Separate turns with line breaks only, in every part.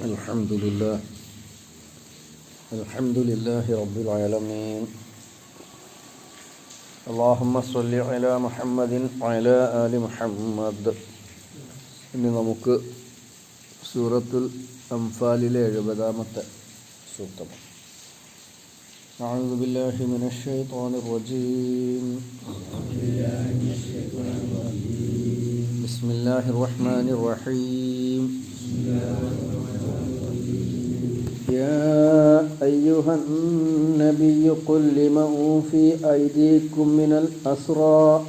الحمد لله الحمد لله رب العالمين اللهم صل على محمد وعلى آل محمد ഇനി നമുക്ക് സൂറത്തുൽ അംഫാലിലെ എഴുപതാമത്തെ സൂക്തം أعوذ بالله من الشيطان الرجيم بسم الله الرحمن الرحيم يا أيها النبي قل لمن في أيديكم من الأسرى.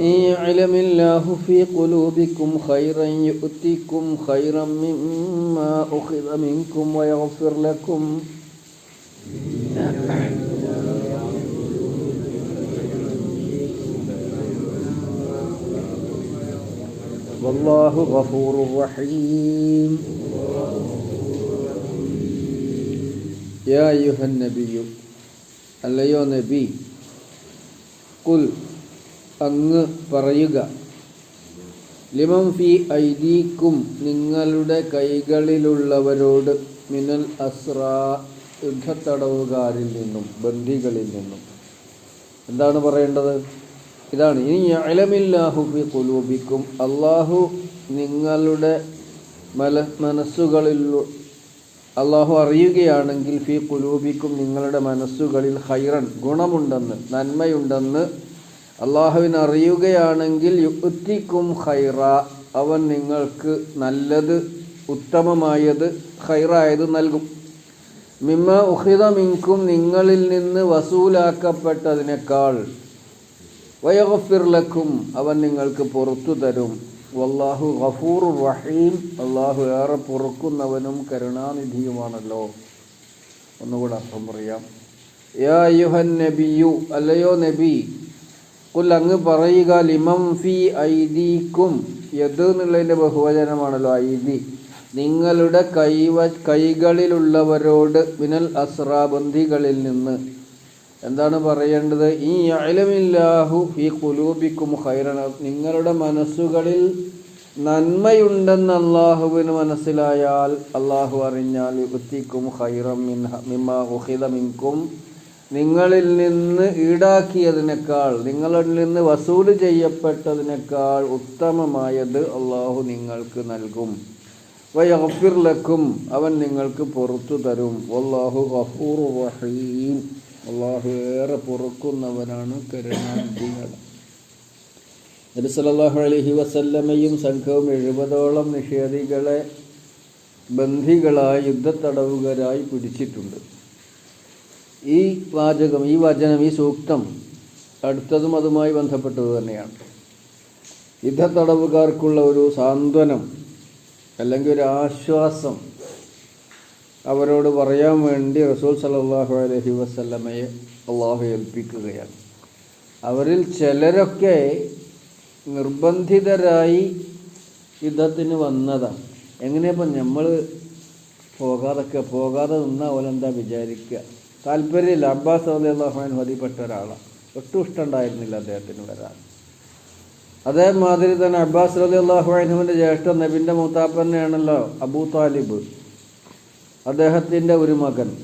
إن يعلم الله في قلوبكم خيرا يؤتكم خيرا مما أخذ منكم ويغفر لكم. والله غفور رحيم يا أيها النبي അല്ലയോ നബി കുൽ അങ്ങ് പറയുക ലിമം ഫി ഐദീക്കും നിങ്ങളുടെ കൈകളിലുള്ളവരോട് മിനൽ അസ്ര യുദ്ധത്തടവുകാരിൽ നിന്നും ബന്ധികളിൽ നിന്നും എന്താണ് പറയേണ്ടത് ഇതാണ്. ഇനി അലമില്ലാഹു ബി കുലൂബിക്കും അള്ളാഹു നിങ്ങളുടെ മല മനസ്സുകളിൽ അള്ളാഹു അറിയുകയാണെങ്കിൽ ഫി കുലൂബിക്കും നിങ്ങളുടെ മനസ്സുകളിൽ ഹൈറൻ ഗുണമുണ്ടെന്ന് നന്മയുണ്ടെന്ന് അള്ളാഹുവിന് അറിയുകയാണെങ്കിൽ യുക്തിക്കും ഹൈറ അവൻ നിങ്ങൾക്ക് നല്ലത് ഉത്തമമായത് ഹൈറായത് നൽകും. മിമ്മ ഉഹിത മിങ്കും നിങ്ങളിൽ നിന്ന് വസൂലാക്കപ്പെട്ടതിനേക്കാൾ വയഗഫിർലക്കും അവൻ നിങ്ങൾക്ക് പുറത്തു തരും. വല്ലാഹു ഗഫൂർ റഹീം. അള്ളാഹു ഏറെ പൊറുക്കുന്നവനും കരുണാനിധിയുമാണല്ലോ. ഒന്നുകൂടെ അർത്ഥം പറയാം. യാ നബിയു അല്ലയോ നബി കുൽ അങ്ങ് പറയുക ലിമം ഫി ഐദീക്കും യത് എന്നുള്ളതിന്റെ ബഹുവചനമാണല്ലോ ഐദി. നിങ്ങളുടെ കൈവ കൈകളിലുള്ളവരോട് മിനൽ അസ്രാബന്ധികളിൽ നിന്ന് എന്താണ് പറയേണ്ടത്? ഈ അലമില്ലാഹു ഫി കുലൂബിക്കും ഹൈറണ നിങ്ങളുടെ മനസ്സുകളിൽ നന്മയുണ്ടെന്ന് അള്ളാഹുവിന് മനസ്സിലായാൽ അള്ളാഹു അറിഞ്ഞാൽ യുക്തിക്കും ഹൈറം മിൻ മിമ്മ ഉഹിത മിൻകും. നിങ്ങളിൽ നിന്ന് ഈടാക്കിയതിനേക്കാൾ നിങ്ങളിൽ നിന്ന് വസൂൽ ചെയ്യപ്പെട്ടതിനേക്കാൾ ഉത്തമമായത് അള്ളാഹു നിങ്ങൾക്ക് നൽകും. വൈഫിർലക്കും അവൻ നിങ്ങൾക്ക് പുറത്തു തരും. അള്ളാഹു റഹീം. അള്ളാഹു ഏറെ പൊറുക്കുന്നവനാണ് സല്ലല്ലാഹു അലൈഹി വസല്ലമയും സംഘവും എഴുപതോളം നിഷേധികളെ ബന്ധികളായി യുദ്ധത്തടവുകരായി പിടിച്ചിട്ടുണ്ട്. ഈ വാചകം ഈ വചനം ഈ സൂക്തം അടുത്തതും അതുമായി ബന്ധപ്പെട്ടത് തന്നെയാണ്. യുദ്ധത്തടവുകാർക്കുള്ള ഒരു സാന്ത്വനം അല്ലെങ്കിൽ ഒരു ആശ്വാസം അവരോട് പറയാൻ വേണ്ടി റസൂൽ സലാഹു അലഹി വസ്ല്ലമയെ അള്ളാഹു ഏൽപ്പിക്കുകയാണ്. അവരിൽ ചിലരൊക്കെ നിർബന്ധിതരായി യുദ്ധത്തിന് വന്നതാണ്. എങ്ങനെയപ്പം നമ്മൾ പോകാതൊക്കെ പോകാതെ നിന്നാൽ അവലെന്താ വിചാരിക്കുക താല്പര്യമില്ല. അബ്ബാസ് അലി അള്ളാഹുൻ മതിപ്പെട്ട ഒരാളാണ്. ഒട്ടും ഇഷ്ടമുണ്ടായിരുന്നില്ല അദ്ദേഹത്തിന് വരാൻ. അതേമാതിരി തന്നെ അബ്ബാസ് അലി അള്ളാഹുവിന്റെ ജ്യേഷ്ഠ നബിന്റെ മൂത്താപ്പന്നെയാണല്ലോ അബൂ താലിബ്. അദ്ദേഹത്തിന്റെ ഒരു മകൻ.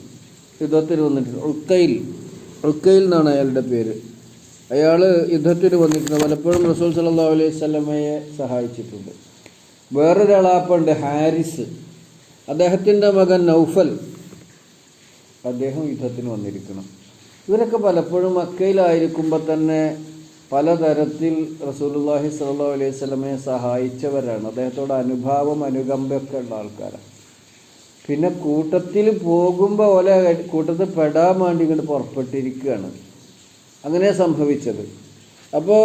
യുദ്ധത്തിന് വന്നിട്ടുണ്ട് ഉൽക്കയിൽ ഉൽക്കയിൽ എന്നാണ് അയാളുടെ പേര്. അയാൾ യുദ്ധത്തിന് വന്നിട്ടുണ്ട്. പലപ്പോഴും റസൂൽ സല്ലാ അലൈഹി സ്വലമയെ സഹായിച്ചിട്ടുണ്ട്. വേറൊരാളാപ്പുണ്ട് ഹാരിസ്. അദ്ദേഹത്തിന്റെ മകൻ നൗഫൽ. അദ്ദേഹം യുദ്ധത്തിന് വന്നിരിക്കണം. ഇവരൊക്കെ പലപ്പോഴും മക്കയിലായിരിക്കുമ്പോൾ തന്നെ പലതരത്തിൽ റസൂലുല്ലാഹി സല്ലാ അലൈഹി സ്വലമയെ സഹായിച്ചവരാണ്. അദ്ദേഹത്തോട് അനുഭാവം അനുകമ്പയൊക്കെ ഉള്ള ആൾക്കാരാണ്. പിന്നെ കൂട്ടത്തിൽ പോകുമ്പോൾ ഓല കൂട്ടത്തിൽ പെടാൻ വേണ്ടി ഇങ്ങോട്ട് പുറപ്പെട്ടിരിക്കുകയാണ്. അങ്ങനെ സംഭവിച്ചത്. അപ്പോൾ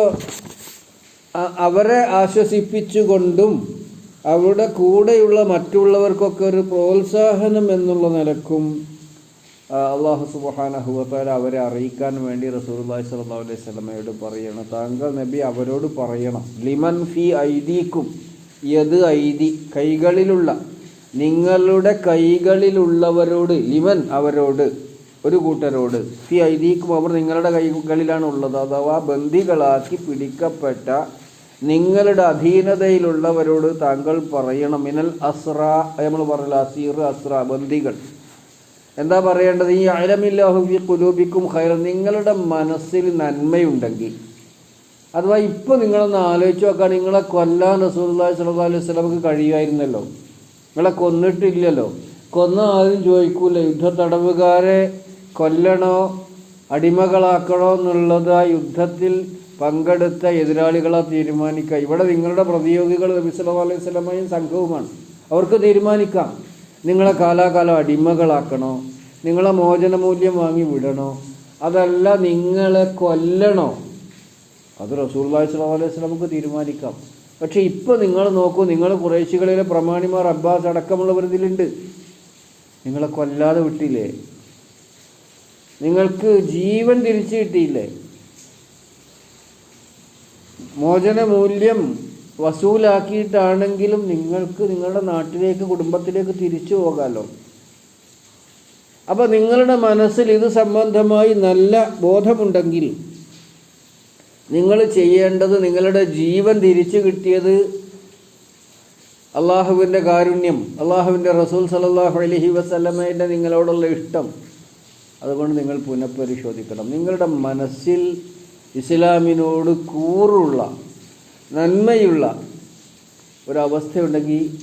അവരെ ആശ്വസിപ്പിച്ചുകൊണ്ടും അവരുടെ കൂടെയുള്ള മറ്റുള്ളവർക്കൊക്കെ ഒരു പ്രോത്സാഹനം എന്നുള്ള നിലക്കും അള്ളാഹു സുബാനഹുവത്താൽ അവരെ അറിയിക്കാൻ വേണ്ടി റസൂർല്ലാഹി സ്വല്ലാ അലൈഹി സ്വലമയോട് പറയണം. താങ്കൾ നബി അവരോട് പറയണം. ലിമൻ ഫി ഐദീക്കും യത് ഐദി കൈകളിലുള്ള നിങ്ങളുടെ കൈകളിലുള്ളവരോട് ലിമൻ അവരോട് ഒരു കൂട്ടരോട് ഫി ഐദീക്കും അവർ നിങ്ങളുടെ കൈകളിലാണ് ഉള്ളത് അഥവാ ബന്ദികളാക്കി പിടിക്കപ്പെട്ട നിങ്ങളുടെ അധീനതയിലുള്ളവരോട് താങ്കൾ പറയണം. മിനൽ അസ്ര നമ്മൾ പറയില്ല അസീർ അസ്ര ബന്ദികൾ. എന്താ പറയേണ്ടത്? ഈ അലമില്ലാഹു ഫി കുലൂബിക്കും ഹൈർ നിങ്ങളുടെ മനസ്സിൽ നന്മയുണ്ടെങ്കിൽ. അഥവാ ഇപ്പോൾ നിങ്ങളൊന്ന് ആലോചിച്ച് നോക്കാൻ നിങ്ങളെ കൊല്ലാൻ റസൂൽ അലൈഹി സ്വലമക്ക് കഴിയുമായിരുന്നല്ലോ. നിങ്ങളെ കൊന്നിട്ടില്ലല്ലോ. കൊന്ന ആരും ചോദിക്കൂല. യുദ്ധ തടവുകാരെ കൊല്ലണോ അടിമകളാക്കണോ എന്നുള്ളത് ആ യുദ്ധത്തിൽ പങ്കെടുത്ത എതിരാളികളെ തീരുമാനിക്കുക. ഇവിടെ നിങ്ങളുടെ പ്രതിയോഗികൾ നബി സല്ലാ അലൈഹി സ്വലമയും സംഘവുമാണ്. അവർക്ക് തീരുമാനിക്കാം. നിങ്ങളെ കാലാകാലം അടിമകളാക്കണോ? നിങ്ങളെ മോചനമൂല്യം വാങ്ങി വിടണോ? അതല്ല നിങ്ങളെ കൊല്ലണോ? അത് റസൂൽ അലൈഹി സ്വലമുക്ക് തീരുമാനിക്കാം. പക്ഷെ ഇപ്പോൾ നിങ്ങൾ നോക്കൂ നിങ്ങൾ കുറേശികളിലെ പ്രമാണിമാർ അബ്ബാസ് അടക്കമുള്ളവർ ഇതിലുണ്ട്. നിങ്ങളെ കൊല്ലാതെ വിട്ടില്ലേ? നിങ്ങൾക്ക് ജീവൻ തിരിച്ചു കിട്ടിയില്ലേ? മോചന മൂല്യം വസൂലാക്കിയിട്ടാണെങ്കിലും നിങ്ങൾക്ക് നിങ്ങളുടെ നാട്ടിലേക്ക് കുടുംബത്തിലേക്ക് തിരിച്ചു പോകാമല്ലോ അപ്പോൾ നിങ്ങളുടെ മനസ്സിൽ ഇത് സംബന്ധമായി നല്ല ബോധമുണ്ടെങ്കിൽ നിങ്ങൾ ചെയ്യേണ്ടത് നിങ്ങളുടെ ജീവൻ തിരിച്ചു കിട്ടിയത് അള്ളാഹുവിന്റെ കാരുണ്യം അള്ളാഹുവിന്റെ റസൂൽ സലല്ലാഹു അലഹി വസ്ലമേന്റെ നിങ്ങളോടുള്ള ഇഷ്ടം. അതുകൊണ്ട് നിങ്ങൾ പുനഃപരിശോധിക്കണം. നിങ്ങളുടെ മനസ്സിൽ ഇസ്ലാമിനോട് കൂറുള്ള നന്മയുള്ള ഒരവസ്ഥയുണ്ടെങ്കിൽ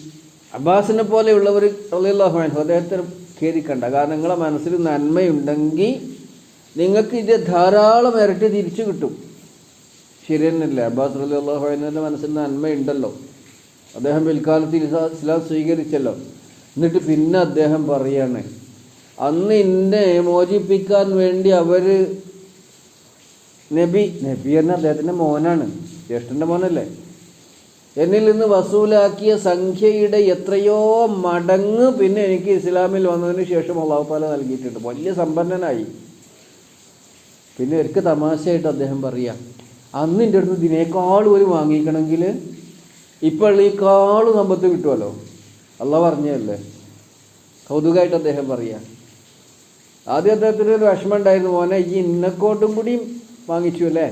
അബ്ബാസിനെ പോലെയുള്ളവർ അള്ളാഹു അദ്ദേഹത്തിന് ഖേദിക്കണ്ട. കാരണം നിങ്ങളുടെ മനസ്സിൽ നന്മയുണ്ടെങ്കിൽ നിങ്ങൾക്ക് ഇത് ധാരാളം ഇരട്ടി തിരിച്ചു കിട്ടും. ശരി തന്നെയല്ലേ അബ്ബാസ് അലി അള്ളാഹുവിന്റെ മനസ്സിൽ നന്മയുണ്ടല്ലോ. അദ്ദേഹം പിൽക്കാലത്ത് ഇസ്ലാ- സ്വീകരിച്ചല്ലോ. എന്നിട്ട് പിന്നെ അദ്ദേഹം പറയാണ് അന്ന് എന്നെ മോചിപ്പിക്കാൻ വേണ്ടി അവർ നബി നബി എന്ന അദ്ദേഹത്തിന്റെ മോനാണ്. ജ്യേഷ്ഠന്റെ മോനല്ലേ? എന്നിൽ നിന്ന് വസൂലാക്കിയ സംഖ്യയുടെ എത്രയോ മടങ്ങ് പിന്നെ എനിക്ക് ഇസ്ലാമിൽ വന്നതിന് ശേഷം അള്ളാഹുപാല നൽകിയിട്ടുണ്ട്. വലിയ സമ്പന്നനായി. പിന്നെ ഒരിക്കൽ തമാശയായിട്ട് അദ്ദേഹം പറയാം അന്ന് എന്റെ അടുത്ത് ഇതിനേക്കാൾ ഒരു വാങ്ങിക്കണമെങ്കിൽ ഇപ്പോൾ ഈ കാൾ സമ്പത്ത് കിട്ടുമല്ലോ? അല്ല പറഞ്ഞല്ലേ കൗതുകമായിട്ട് അദ്ദേഹം പറയുക ആദ്യം അദ്ദേഹത്തിന് ഒരു വിഷമം ഉണ്ടായിരുന്നു. മോനെ ഈ ഇന്നക്കോട്ടും കൂടി വാങ്ങിച്ചു അല്ലേ?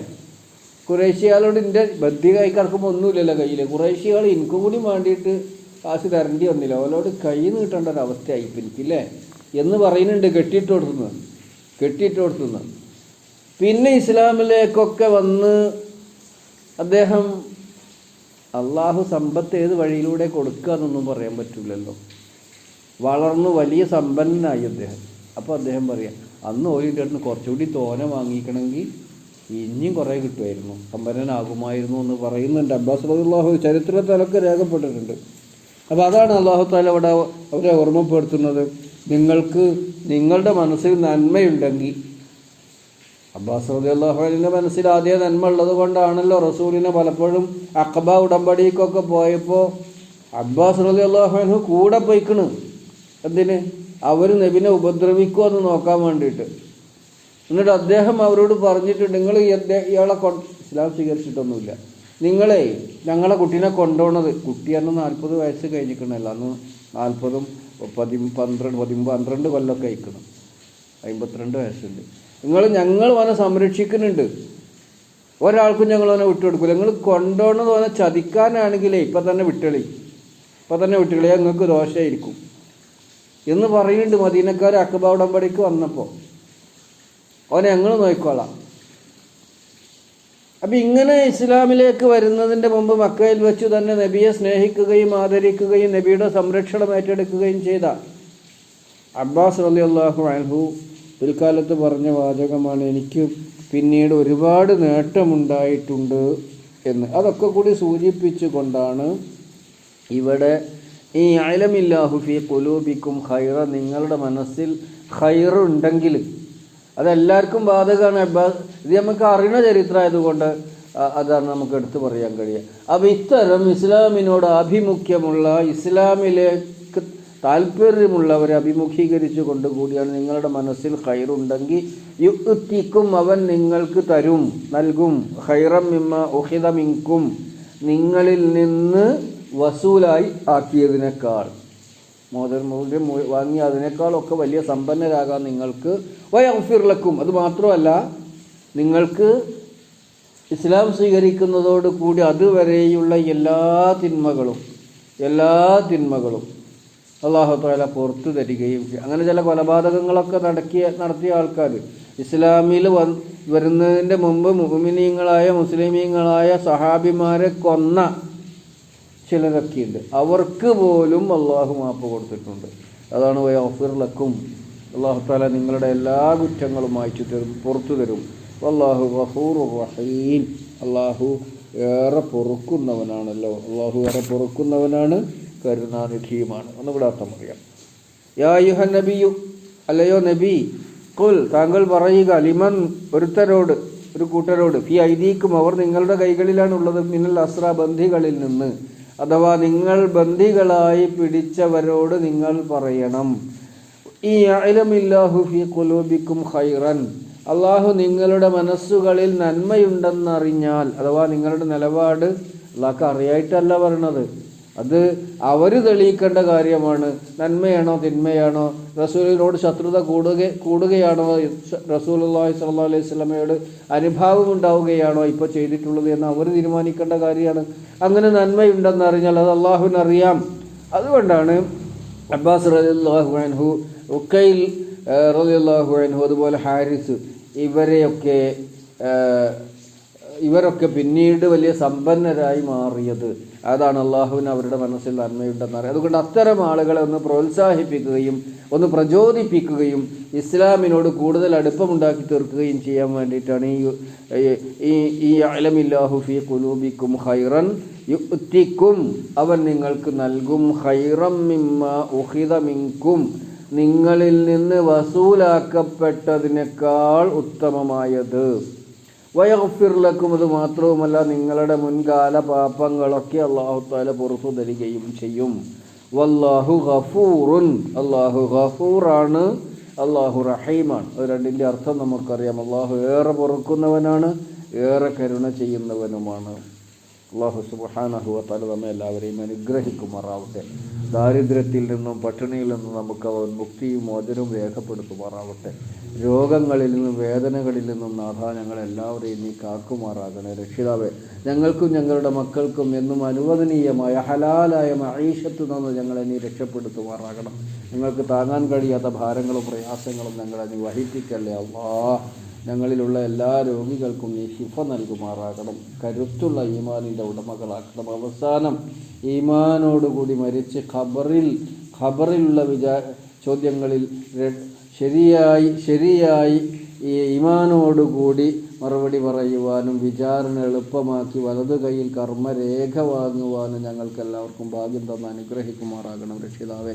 കുറേശ്യകളോട് എന്റെ ബദ്ധി കൈ കറക്കുമ്പോൾ ഒന്നുമില്ലല്ലോ കയ്യിൽ കുറേശ്യകൾ എനിക്കും കൂടി വേണ്ടിയിട്ട് കാശ് തരേണ്ടി വന്നില്ല. ഓലോട് കൈ നീട്ടേണ്ട ഒരു അവസ്ഥയായി എനിക്കില്ലേ? എന്ന് പറയുന്നുണ്ട് കെട്ടിയിട്ട് കൊടുത്തുനിന്ന്. കെട്ടിയിട്ട് കൊടുത്തുനിന്ന്. പിന്നെ ഇസ്ലാമിലേക്കൊക്കെ വന്ന് അദ്ദേഹം അള്ളാഹു സമ്പത്ത് ഏത് വഴിയിലൂടെ കൊടുക്കുക എന്നൊന്നും പറയാൻ പറ്റില്ലല്ലോ വളർന്നു വലിയ സമ്പന്നനായി അദ്ദേഹം. അപ്പോൾ അദ്ദേഹം പറയാം അന്ന് ഓലിന്റെ അടുത്ത് കുറച്ചുകൂടി തോന വാങ്ങിക്കണമെങ്കിൽ ഇനിയും കുറേ കിട്ടുമായിരുന്നു. സമ്പന്നനാകുമായിരുന്നു എന്ന് പറയുന്നുണ്ട്. അബ്ബാസ് അള്ളാഹു ചരിത്രത്തിലൊക്കെ രേഖപ്പെട്ടിട്ടുണ്ട്. അപ്പോൾ അതാണ് അള്ളാഹു താല അവിടെ അവരെ ഓർമ്മപ്പെടുത്തുന്നത്. നിങ്ങൾക്ക് നിങ്ങളുടെ മനസ്സിൽ നന്മയുണ്ടെങ്കിൽ അബ്ബാസ് റതി അള്ളാഹുലിന്റെ മനസ്സിൽ ആദ്യ നന്മ ഉള്ളത് കൊണ്ടാണല്ലോ റസൂലിനെ പലപ്പോഴും അക്കബ ഉടമ്പടിക്കൊക്കെ പോയപ്പോൾ അബ്ബാസ് റബി അള്ളാഹുനു കൂടെ പോയിക്കണ്. എന്തിന്? അവർ നബിനെ ഉപദ്രവിക്കുമോ എന്ന് നോക്കാൻ വേണ്ടിയിട്ട്. എന്നിട്ട് അദ്ദേഹം അവരോട് പറഞ്ഞിട്ടുണ്ട് നിങ്ങൾ ഇയാളെ കൊ ഇസ്ലാം സ്വീകരിച്ചിട്ടൊന്നുമില്ല. നിങ്ങളെ ഞങ്ങളെ കുട്ടീനെ കൊണ്ടുപോണത് കുട്ടി അന്ന് നാൽപ്പത് വയസ്സ് കഴിഞ്ഞിക്കണല്ലോ. അന്ന് നാൽപ്പതും പതി പന്ത്രണ്ട് പതി പന്ത്രണ്ട് കൊല്ലമൊക്കെ അയക്കണം അമ്പത്തിരണ്ട് വയസ്സുണ്ട്. നിങ്ങൾ ഞങ്ങൾ ഓനെ സംരക്ഷിക്കുന്നുണ്ട്. ഒരാൾക്കും ഞങ്ങൾ ഓനെ വിട്ടുകൊടുക്കില്ല നിങ്ങൾ കൊണ്ടുപോകണത് ഓനെ ചതിക്കാനാണെങ്കിലേ ഇപ്പം തന്നെ വിട്ടളി. ഇപ്പം തന്നെ വിട്ടുകളി നിങ്ങൾക്ക് ദോഷമായിരിക്കും എന്ന് പറയുന്നുണ്ട് മദീനക്കാർ അക്കബ ഉടമ്പടിക്ക് വന്നപ്പോൾ അവനെ ഞങ്ങൾ നോക്കിക്കോളാം. അപ്പം ഇങ്ങനെ ഇസ്ലാമിലേക്ക് വരുന്നതിന്റെ മുമ്പ് മക്കയിൽ വെച്ച് തന്നെ നബിയെ സ്നേഹിക്കുകയും ആദരിക്കുകയും നബിയുടെ സംരക്ഷണം ഏറ്റെടുക്കുകയും ചെയ്ത അബ്ബാസ് അലി അള്ളാഹു അൻഹു പിൽക്കാലത്ത് പറഞ്ഞ വാചകമാണ് എനിക്ക് പിന്നീട് ഒരുപാട് നേട്ടമുണ്ടായിട്ടുണ്ട് എന്ന്. അതൊക്കെ കൂടി സൂചിപ്പിച്ചുകൊണ്ടാണ് ഇവിടെ ഈ അലമില്ലാഹു ഫി കുലൂബിക്കും ഖൈറ നിങ്ങളുടെ മനസ്സിൽ ഖൈർ ഉണ്ടെങ്കിൽ. അതെല്ലാവർക്കും ബാധകമാണ് അബ്ബാസ് ഇത് നമുക്ക് അറിയണ ചരിത്രമായതുകൊണ്ട് അതാണ് നമുക്ക് എടുത്തു പറയാൻ കഴിയുക. അപ്പം ഇത്തരം ഇസ്ലാമിനോട് ആഭിമുഖ്യമുള്ള ഇസ്ലാമിലേക്ക് താല്പര്യമുള്ളവരെ അഭിമുഖീകരിച്ചു കൊണ്ടുകൂടിയാണ് നിങ്ങളുടെ മനസ്സിൽ ഖൈറുണ്ടെങ്കിൽ യുക്തിക്കും അവൻ നിങ്ങൾക്ക് തരും നൽകും. ഖൈറം മിമ്മ ഒഹിതമിങ്കും നിങ്ങളിൽ നിന്ന് വസൂലായി ആക്കിയതിനേക്കാൾ. മോദർമൂല്യം വാങ്ങി അതിനേക്കാളൊക്കെ വലിയ സമ്പന്നരാകാം നിങ്ങൾക്ക് വയഫിർലക്കും അത് മാത്രമല്ല നിങ്ങൾക്ക് ഇസ്ലാം സ്വീകരിക്കുന്നതോടുകൂടി അതുവരെയുള്ള എല്ലാ തിന്മകളും എല്ലാ തിന്മകളും അള്ളാഹു താല പുറത്തു തരികയും അങ്ങനെ ചില കൊലപാതകങ്ങളൊക്കെ നടക്കിയ നടത്തിയ ആൾക്കാർ. ഇസ്ലാമിൽ വന്ന് വരുന്നതിന്റെ മുമ്പ് മുഹമിനീങ്ങളായ മുസ്ലിമീങ്ങളായ സഹാബിമാരെ കൊന്ന ചിലരൊക്കെയുണ്ട്. അവർക്ക് പോലും അള്ളാഹു മാപ്പ് കൊടുത്തിട്ടുണ്ട്. അതാണ് വയോഫിർലക്കും അള്ളാഹു താല നിങ്ങളുടെ എല്ലാ കുറ്റങ്ങളും വായിച്ചു തരും പുറത്തു തരും. അള്ളാഹു ഗഫൂർ റഹീം. അള്ളാഹു ഏറെ പൊറുക്കുന്നവനാണല്ലോ. അള്ളാഹു ഏറെ പൊറുക്കുന്നവനാണ് കരുണാനിധിയുമാണ് ഒന്നുകൂടെ അർത്ഥം പറയാം. യാ യുഹ നബിയു. അല്ലയോ നബി കുൽ താങ്കൾ പറയുക ലിമൻ ഒരുത്തരോട് ഒരു കൂട്ടരോട് ഫി ഐദീക്കും അവർ നിങ്ങളുടെ കൈകളിലാണുള്ളത് മിന്നൽ അസ്ര ബന്ധികളിൽ നിന്ന്. അഥവാ നിങ്ങൾ ബന്ധികളായി പിടിച്ചവരോട് നിങ്ങൾ പറയണം. ഈ അലമില്ലാഹു ഫി കുലൂബിക്കും ഹൈറൻ അള്ളാഹു നിങ്ങളുടെ മനസ്സുകളിൽ നന്മയുണ്ടെന്നറിഞ്ഞാൽ അഥവാ നിങ്ങളുടെ നിലപാട് അള്ളാഹ് അറിയായിട്ടല്ല പറയണത് അത് അവർ തെളിയിക്കേണ്ട കാര്യമാണ്. നന്മയാണോ തിന്മയാണോ? റസൂലിനോട് ശത്രുത കൂടുക കൂടുകയാണോ? റസൂൽ അള്ളാഹി സ്വല്ലാ അലൈഹി സ്വലമയോട് അനുഭാവം ഉണ്ടാവുകയാണോ ഇപ്പോൾ ചെയ്തിട്ടുള്ളത് എന്ന് അവർ തീരുമാനിക്കേണ്ട കാര്യമാണ്. അങ്ങനെ നന്മയുണ്ടെന്ന് അറിഞ്ഞാൽ അത് അള്ളാഹുവിനറിയാം അതുകൊണ്ടാണ് അബ്ബാസ് റലിയല്ലാഹു അൻഹു ഉക്കൈൽ റലിയല്ലാഹു അൻഹു അതുപോലെ ഹാരിസ് ഇവരെയൊക്കെ ഇവരൊക്കെ പിന്നീട് വലിയ സമ്പന്നരായി മാറിയത്. അതാണ് അള്ളാഹുവിന് അവരുടെ മനസ്സിൽ നന്മയുണ്ടെന്ന് അറിയാം. അതുകൊണ്ട് അത്തരം ആളുകളെ ഒന്ന് പ്രോത്സാഹിപ്പിക്കുകയും ഒന്ന് പ്രചോദിപ്പിക്കുകയും ഇസ്ലാമിനോട് കൂടുതൽ അടുപ്പമുണ്ടാക്കി തീർക്കുകയും ചെയ്യാൻ വേണ്ടിയിട്ടാണ് ഈ ഈ- അലമില്ലാഹു ഫി കുലൂബിക്കും ഹൈറൻ യുക്തിക്കും അവൻ നിങ്ങൾക്ക് നൽകും ഹൈറം മിമ്മ ഉഹിത മിങ്കും. നിങ്ങളിൽ നിന്ന് വസൂലാക്കപ്പെട്ടതിനേക്കാൾ ഉത്തമമായത്. വയഫിർലക്കും അത് മാത്രവുമല്ല നിങ്ങളുടെ മുൻകാല പാപങ്ങളൊക്കെ അള്ളാഹു താല പുറത്തു തരികയും ചെയ്യും. വല്ലാഹു ഗഫൂറുൻ. അള്ളാഹു ഗഫൂറാണ്. അള്ളാഹു റഹീമാണ്. അത് രണ്ടിന്റെ അർത്ഥം നമുക്കറിയാം. അള്ളാഹു ഏറെ പൊറുക്കുന്നവനാണ് ഏറെ കരുണ ചെയ്യുന്നവനുമാണ്. അള്ളാഹു സുബാനഹുവ തല നമ്മെ എല്ലാവരെയും അനുഗ്രഹിക്കുമാറാവട്ടെ. ദാരിദ്ര്യത്തിൽ നിന്നും പട്ടിണിയിൽ നിന്നും നമുക്ക് അവൻ മുക്തിയും മോചനവും രേഖപ്പെടുത്തുമാറാവട്ടെ. രോഗങ്ങളിൽ നിന്നും വേദനകളിൽ നിന്നും നാഥ ഞങ്ങളെല്ലാവരെയും നീ കാക്കുമാറാകണേ. രക്ഷിതാവേ ഞങ്ങൾക്കും ഞങ്ങളുടെ മക്കൾക്കും എന്നും അനുവദനീയമായ ഹലാലായ മഹീഷത്ത് നിന്ന് ഞങ്ങളെ നീ രക്ഷപ്പെടുത്തുമാറാകണം. ഞങ്ങൾക്ക് താങ്ങാൻ കഴിയാത്ത ഭാരങ്ങളും പ്രയാസങ്ങളും ഞങ്ങളെ നീ വഹിപ്പിക്കല്ലേ അള്ളാ. ഞങ്ങളിലുള്ള എല്ലാ രോഗികൾക്കും നീ ശിഫ നൽകുമാറാകണം. കരുത്തുള്ള ഈമാനിന്റെ ഉടമകളാക്കണം അവസാനം ഈമാനോടുകൂടി മരിച്ച് ഖബറിൽ ഖബറിലുള്ള വിചാ ചോദ്യങ്ങളിൽ ശരിയായി ശരിയായി ഈ ഇമാനോടുകൂടി മറുപടി പറയുവാനും വിചാരണ എളുപ്പമാക്കി വലതു കൈയിൽ കർമ്മരേഖ വാങ്ങുവാനും ഞങ്ങൾക്കെല്ലാവർക്കും ഭാഗ്യം തന്ന് അനുഗ്രഹിക്കുമാറാകണം. രക്ഷിതാവേ.